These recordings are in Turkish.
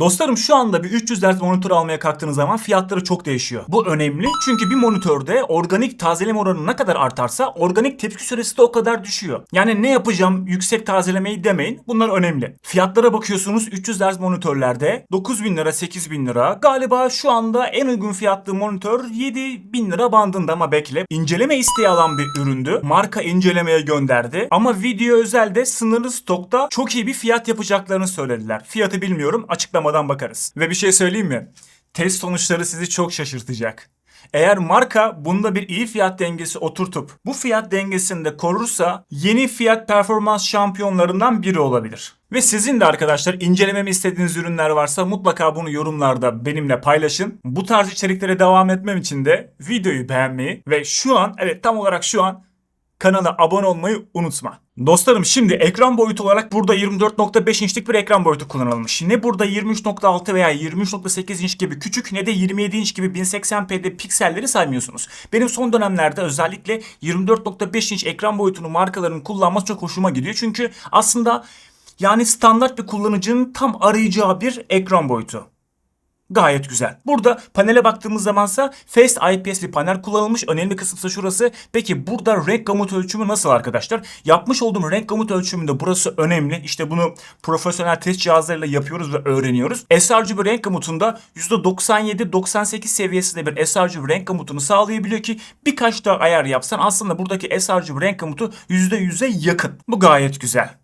Dostlarım şu anda bir 300 Hz monitör almaya kalktığınız zaman fiyatları çok değişiyor. Bu önemli çünkü bir monitörde organik tazeleme oranı ne kadar artarsa organik tepki süresi de o kadar düşüyor. Yani ne yapacağım yüksek tazelemeyi demeyin bunlar önemli. Fiyatlara bakıyorsunuz 300 Hz monitörlerde 9000 lira 8000 lira galiba şu anda en uygun fiyatlı monitör 7000 lira bandında ama bekle. İnceleme isteği alan bir üründü. Marka incelemeye gönderdi ama video özelde sınırlı stokta çok iyi bir fiyat yapacaklarını söylediler. Fiyatı bilmiyorum açıklamadan bakarız. Ve bir şey söyleyeyim mi? Test sonuçları sizi çok şaşırtacak. Eğer marka bunda bir iyi fiyat dengesi oturtup bu fiyat dengesini de korursa yeni fiyat performans şampiyonlarından biri olabilir. Ve sizin de arkadaşlar incelememi istediğiniz ürünler varsa mutlaka bunu yorumlarda benimle paylaşın. Bu tarz içeriklere devam etmem için de videoyu beğenmeyi ve şu an evet tam olarak şu an kanala abone olmayı unutma. Dostlarım şimdi ekran boyutu olarak burada 24.5 inçlik bir ekran boyutu kullanılmış. Ne burada 23.6 veya 23.8 inç gibi küçük ne de 27 inç gibi 1080p'de pikselleri saymıyorsunuz. Benim son dönemlerde özellikle 24.5 inç ekran boyutunu markaların kullanması çok hoşuma gidiyor. Çünkü aslında yani standart bir kullanıcının tam arayacağı bir ekran boyutu. Gayet güzel. Burada panele baktığımız zamansa Face IPS bir panel kullanılmış. Önemli kısımsa şurası. Peki burada renk gamut ölçümü nasıl arkadaşlar? Yapmış olduğum renk gamut ölçümünde burası önemli. İşte bunu profesyonel test cihazlarıyla yapıyoruz ve öğreniyoruz. sRGB renk gamutunda %97-98 seviyesinde bir sRGB renk gamutunu sağlayabiliyor ki birkaç daha ayar yapsan aslında buradaki sRGB renk gamutu %100'e yakın. Bu gayet güzel.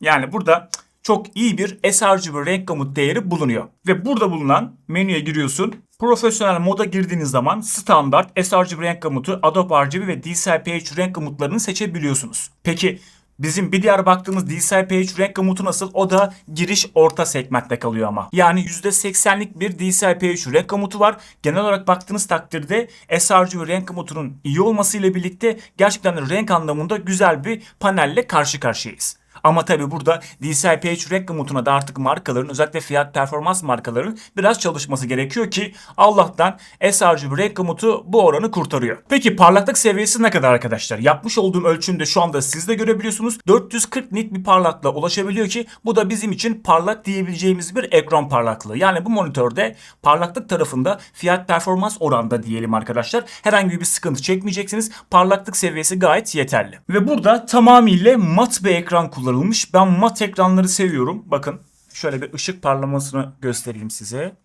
Yani burada çok iyi bir sRGB renk gamut değeri bulunuyor. Ve burada bulunan menüye giriyorsun. Profesyonel moda girdiğiniz zaman standart sRGB renk gamutu, Adobe RGB ve DCI-P3 renk gamutlarını seçebiliyorsunuz. Peki Bizim bir diğer baktığımız DCI-P3 renk gamutu nasıl? O da giriş orta segmentte kalıyor ama. Yani %80'lik bir DCI-P3 renk gamutu var. Genel olarak baktığınız takdirde sRGB renk gamutunun iyi olmasıyla birlikte gerçekten renk anlamında güzel bir panelle karşı karşıyayız. Ama tabi burada DCI-P3 renk gamutuna da artık markaların özellikle fiyat performans markaların biraz çalışması gerekiyor ki Allah'tan sRGB renk gamutu bu oranı kurtarıyor. Peki parlaklık seviyesi ne kadar arkadaşlar? Yapmış olduğum ölçümde şu anda siz de görebiliyorsunuz. 440 nit bir parlaklığa ulaşabiliyor ki bu da bizim için parlak diyebileceğimiz bir ekran parlaklığı. Yani bu monitörde parlaklık tarafında fiyat performans oranda diyelim arkadaşlar. Herhangi bir sıkıntı çekmeyeceksiniz. Parlaklık seviyesi gayet yeterli. Ve burada tamamıyla mat bir ekran kullanılmış. Ben mat ekranları seviyorum. Bakın şöyle bir ışık parlamasını göstereyim size.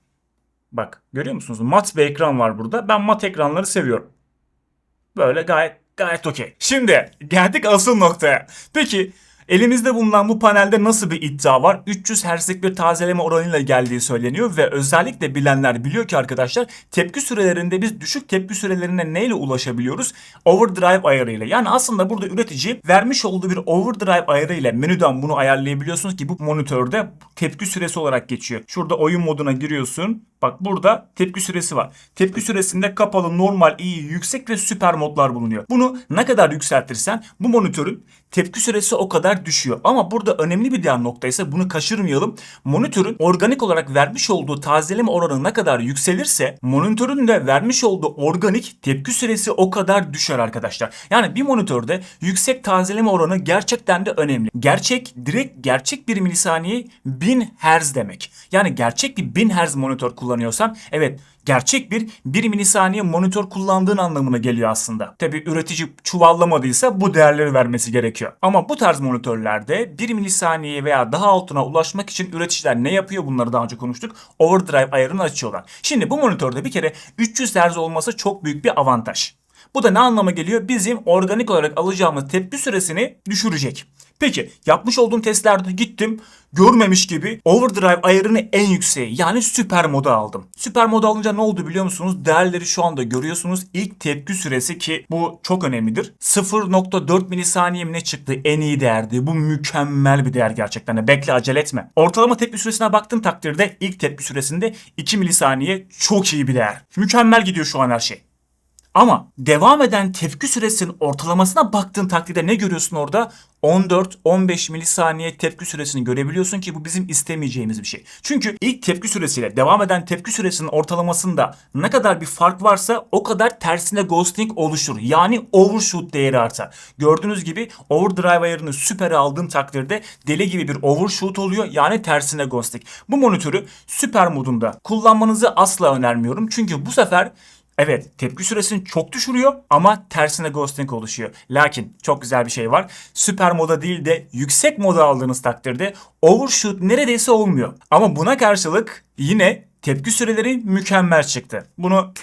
Bak görüyor musunuz? Mat bir ekran var burada. Ben mat ekranları seviyorum. Böyle gayet gayet okey. Şimdi geldik asıl noktaya. Peki Elimizde bulunan bu panelde nasıl bir iddia var? 300 Hz'lik bir tazeleme oranıyla geldiği söyleniyor ve özellikle bilenler biliyor ki arkadaşlar tepki sürelerinde biz düşük tepki sürelerine neyle ulaşabiliyoruz? Overdrive ayarıyla. Yani aslında burada üretici vermiş olduğu bir overdrive ayarıyla menüden bunu ayarlayabiliyorsunuz ki bu monitörde tepki süresi olarak geçiyor. Şurada oyun moduna giriyorsun. Bak burada tepki süresi var. Tepki süresinde kapalı, normal, iyi, yüksek ve süper modlar bulunuyor. Bunu ne kadar yükseltirsen bu monitörün tepki süresi o kadar düşüyor. Ama burada önemli bir diğer nokta ise bunu kaçırmayalım. Monitörün organik olarak vermiş olduğu tazeleme oranı ne kadar yükselirse monitörün de vermiş olduğu organik tepki süresi o kadar düşer arkadaşlar. Yani bir monitörde yüksek tazeleme oranı gerçekten de önemli. Gerçek, direkt gerçek bir milisaniye 1000 Hz demek. Yani gerçek bir 1000 Hz monitör kullanıyorsan evet gerçek bir 1 milisaniye monitör kullandığın anlamına geliyor aslında. Tabi üretici çuvallamadıysa bu değerleri vermesi gerekiyor. Ama bu tarz monitörlerde 1 milisaniye veya daha altına ulaşmak için üreticiler ne yapıyor bunları daha önce konuştuk. Overdrive ayarını açıyorlar. Şimdi bu monitörde bir kere 300 Hz olması çok büyük bir avantaj. Bu da ne anlama geliyor? Bizim organik olarak alacağımız tepki süresini düşürecek. Peki yapmış olduğum testlerde gittim görmemiş gibi overdrive ayarını en yükseği yani süper moda aldım. Süper moda alınca ne oldu biliyor musunuz? Değerleri şu anda görüyorsunuz. İlk tepki süresi ki bu çok önemlidir. 0.4 milisaniye mi ne çıktı en iyi değerdi. Bu mükemmel bir değer gerçekten. Bekle acele etme. Ortalama tepki süresine baktığım takdirde ilk tepki süresinde 2 milisaniye çok iyi bir değer. Mükemmel gidiyor şu an her şey. Ama devam eden tepki süresinin ortalamasına baktığın takdirde ne görüyorsun orada? 14-15 milisaniye tepki süresini görebiliyorsun ki bu bizim istemeyeceğimiz bir şey. Çünkü ilk tepki süresiyle devam eden tepki süresinin ortalamasında ne kadar bir fark varsa o kadar tersine ghosting oluşur. Yani overshoot değeri artar. Gördüğünüz gibi overdrive ayarını süper aldığım takdirde deli gibi bir overshoot oluyor. Yani tersine ghosting. Bu monitörü süper modunda kullanmanızı asla önermiyorum. Çünkü bu sefer Evet tepki süresini çok düşürüyor ama tersine ghosting oluşuyor. Lakin çok güzel bir şey var. Süper moda değil de yüksek moda aldığınız takdirde overshoot neredeyse olmuyor. Ama buna karşılık yine tepki süreleri mükemmel çıktı. Bunu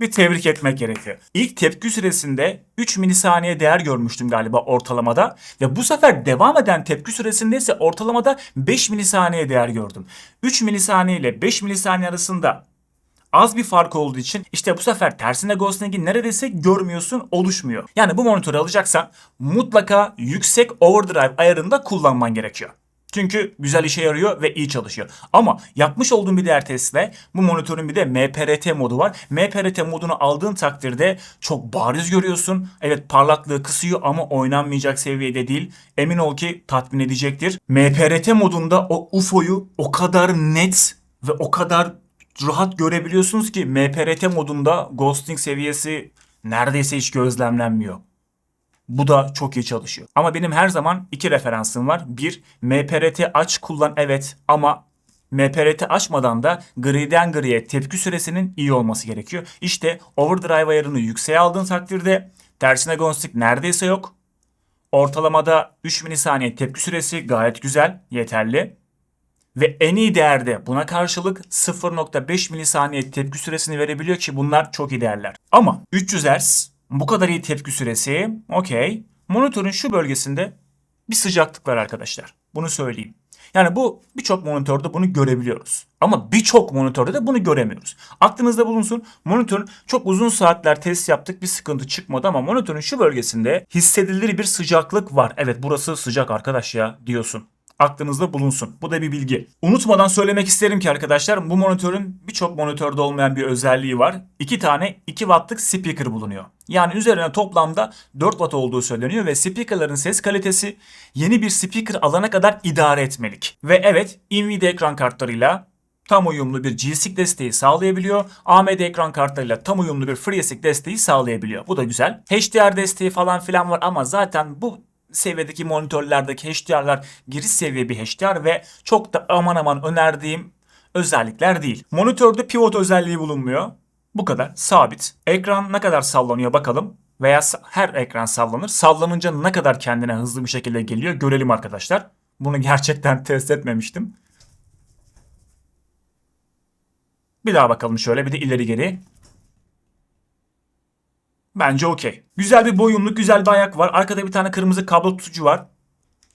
bir tebrik etmek gerekiyor. İlk tepki süresinde 3 milisaniye değer görmüştüm galiba ortalamada ve bu sefer devam eden tepki süresinde ise ortalamada 5 milisaniye değer gördüm. 3 milisaniye ile 5 milisaniye arasında az bir fark olduğu için işte bu sefer tersine ghosting'i neredeyse görmüyorsun, oluşmuyor. Yani bu monitörü alacaksan mutlaka yüksek overdrive ayarında kullanman gerekiyor. Çünkü güzel işe yarıyor ve iyi çalışıyor. Ama yapmış olduğum bir diğer testle bu monitörün bir de MPRT modu var. MPRT modunu aldığın takdirde çok bariz görüyorsun. Evet parlaklığı kısıyor ama oynanmayacak seviyede değil. Emin ol ki tatmin edecektir. MPRT modunda o UFO'yu o kadar net ve o kadar rahat görebiliyorsunuz ki MPRT modunda ghosting seviyesi neredeyse hiç gözlemlenmiyor. Bu da çok iyi çalışıyor. Ama benim her zaman iki referansım var. Bir, MPRT aç kullan evet ama MPRT açmadan da griden griye tepki süresinin iyi olması gerekiyor. İşte overdrive ayarını yükseğe aldığın takdirde tersine ghosting neredeyse yok. Ortalamada 3 milisaniye tepki süresi gayet güzel, yeterli. Ve en iyi değerde buna karşılık 0.5 milisaniye tepki süresini verebiliyor ki bunlar çok iyi değerler. Ama 300 Hz bu kadar iyi tepki süresi okey. Monitörün şu bölgesinde bir sıcaklık var arkadaşlar. Bunu söyleyeyim. Yani bu birçok monitörde bunu görebiliyoruz. Ama birçok monitörde de bunu göremiyoruz. Aklınızda bulunsun monitörün çok uzun saatler test yaptık bir sıkıntı çıkmadı ama monitörün şu bölgesinde hissedilir bir sıcaklık var. Evet burası sıcak arkadaş ya diyorsun aklınızda bulunsun. Bu da bir bilgi. Unutmadan söylemek isterim ki arkadaşlar bu monitörün birçok monitörde olmayan bir özelliği var. 2 tane 2 wattlık speaker bulunuyor. Yani üzerine toplamda 4 watt olduğu söyleniyor ve speakerların ses kalitesi yeni bir speaker alana kadar idare etmelik. Ve evet Nvidia ekran kartlarıyla tam uyumlu bir G-Sync desteği sağlayabiliyor. AMD ekran kartlarıyla tam uyumlu bir FreeSync desteği sağlayabiliyor. Bu da güzel. HDR desteği falan filan var ama zaten bu seviyedeki monitörlerdeki HDR'lar giriş seviye bir HDR ve çok da aman aman önerdiğim özellikler değil. Monitörde pivot özelliği bulunmuyor. Bu kadar sabit. Ekran ne kadar sallanıyor bakalım. Veya her ekran sallanır. Sallanınca ne kadar kendine hızlı bir şekilde geliyor görelim arkadaşlar. Bunu gerçekten test etmemiştim. Bir daha bakalım şöyle bir de ileri geri. Bence okey. Güzel bir boyunluk, güzel bir ayak var. Arkada bir tane kırmızı kablo tutucu var.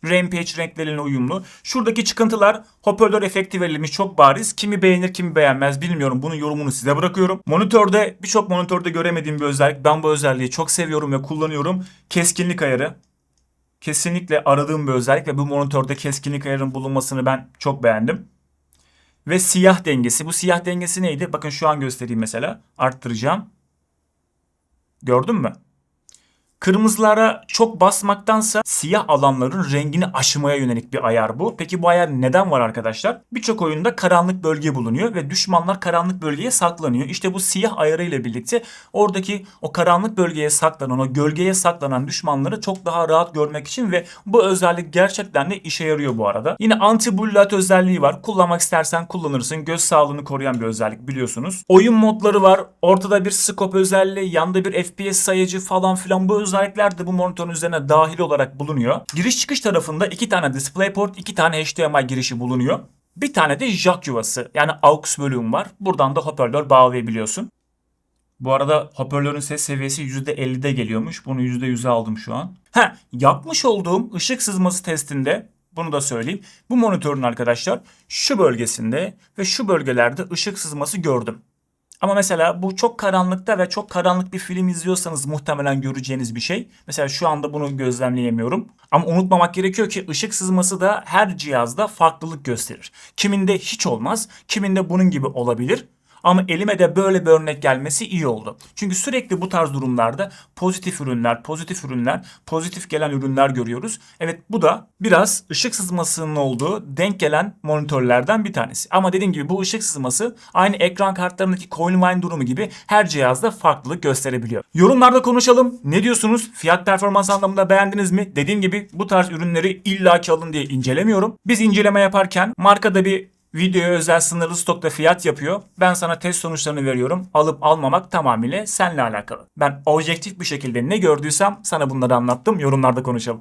Rampage renklerine uyumlu. Şuradaki çıkıntılar hoparlör efekti verilmiş çok bariz. Kimi beğenir kimi beğenmez bilmiyorum. Bunun yorumunu size bırakıyorum. Monitörde birçok monitörde göremediğim bir özellik. Ben bu özelliği çok seviyorum ve kullanıyorum. Keskinlik ayarı. Kesinlikle aradığım bir özellik ve bu monitörde keskinlik ayarının bulunmasını ben çok beğendim. Ve siyah dengesi. Bu siyah dengesi neydi? Bakın şu an göstereyim mesela. Arttıracağım. Gördün mü? Kırmızılara çok basmaktansa siyah alanların rengini aşımaya yönelik bir ayar bu. Peki bu ayar neden var arkadaşlar? Birçok oyunda karanlık bölge bulunuyor ve düşmanlar karanlık bölgeye saklanıyor. İşte bu siyah ayarı ile birlikte oradaki o karanlık bölgeye saklanan, o gölgeye saklanan düşmanları çok daha rahat görmek için ve bu özellik gerçekten de işe yarıyor bu arada. Yine anti blue özelliği var. Kullanmak istersen kullanırsın. Göz sağlığını koruyan bir özellik biliyorsunuz. Oyun modları var. Ortada bir scope özelliği, yanda bir FPS sayıcı falan filan bu özellikler de bu monitörün üzerine dahil olarak bulunuyor. Giriş çıkış tarafında iki tane DisplayPort, iki tane HDMI girişi bulunuyor. Bir tane de jack yuvası yani aux bölüm var. Buradan da hoparlör bağlayabiliyorsun. Bu arada hoparlörün ses seviyesi %50'de geliyormuş. Bunu %100'e aldım şu an. Ha, yapmış olduğum ışık sızması testinde bunu da söyleyeyim. Bu monitörün arkadaşlar şu bölgesinde ve şu bölgelerde ışık sızması gördüm. Ama mesela bu çok karanlıkta ve çok karanlık bir film izliyorsanız muhtemelen göreceğiniz bir şey. Mesela şu anda bunu gözlemleyemiyorum. Ama unutmamak gerekiyor ki ışık sızması da her cihazda farklılık gösterir. Kiminde hiç olmaz, kiminde bunun gibi olabilir. Ama elime de böyle bir örnek gelmesi iyi oldu. Çünkü sürekli bu tarz durumlarda pozitif ürünler, pozitif ürünler, pozitif gelen ürünler görüyoruz. Evet bu da biraz ışık sızmasının olduğu denk gelen monitörlerden bir tanesi. Ama dediğim gibi bu ışık sızması aynı ekran kartlarındaki Coinvine durumu gibi her cihazda farklılık gösterebiliyor. Yorumlarda konuşalım. Ne diyorsunuz? Fiyat performans anlamında beğendiniz mi? Dediğim gibi bu tarz ürünleri illaki alın diye incelemiyorum. Biz inceleme yaparken markada bir videoya özel sınırlı stokta fiyat yapıyor. Ben sana test sonuçlarını veriyorum. Alıp almamak tamamıyla seninle alakalı. Ben objektif bir şekilde ne gördüysem sana bunları anlattım. Yorumlarda konuşalım.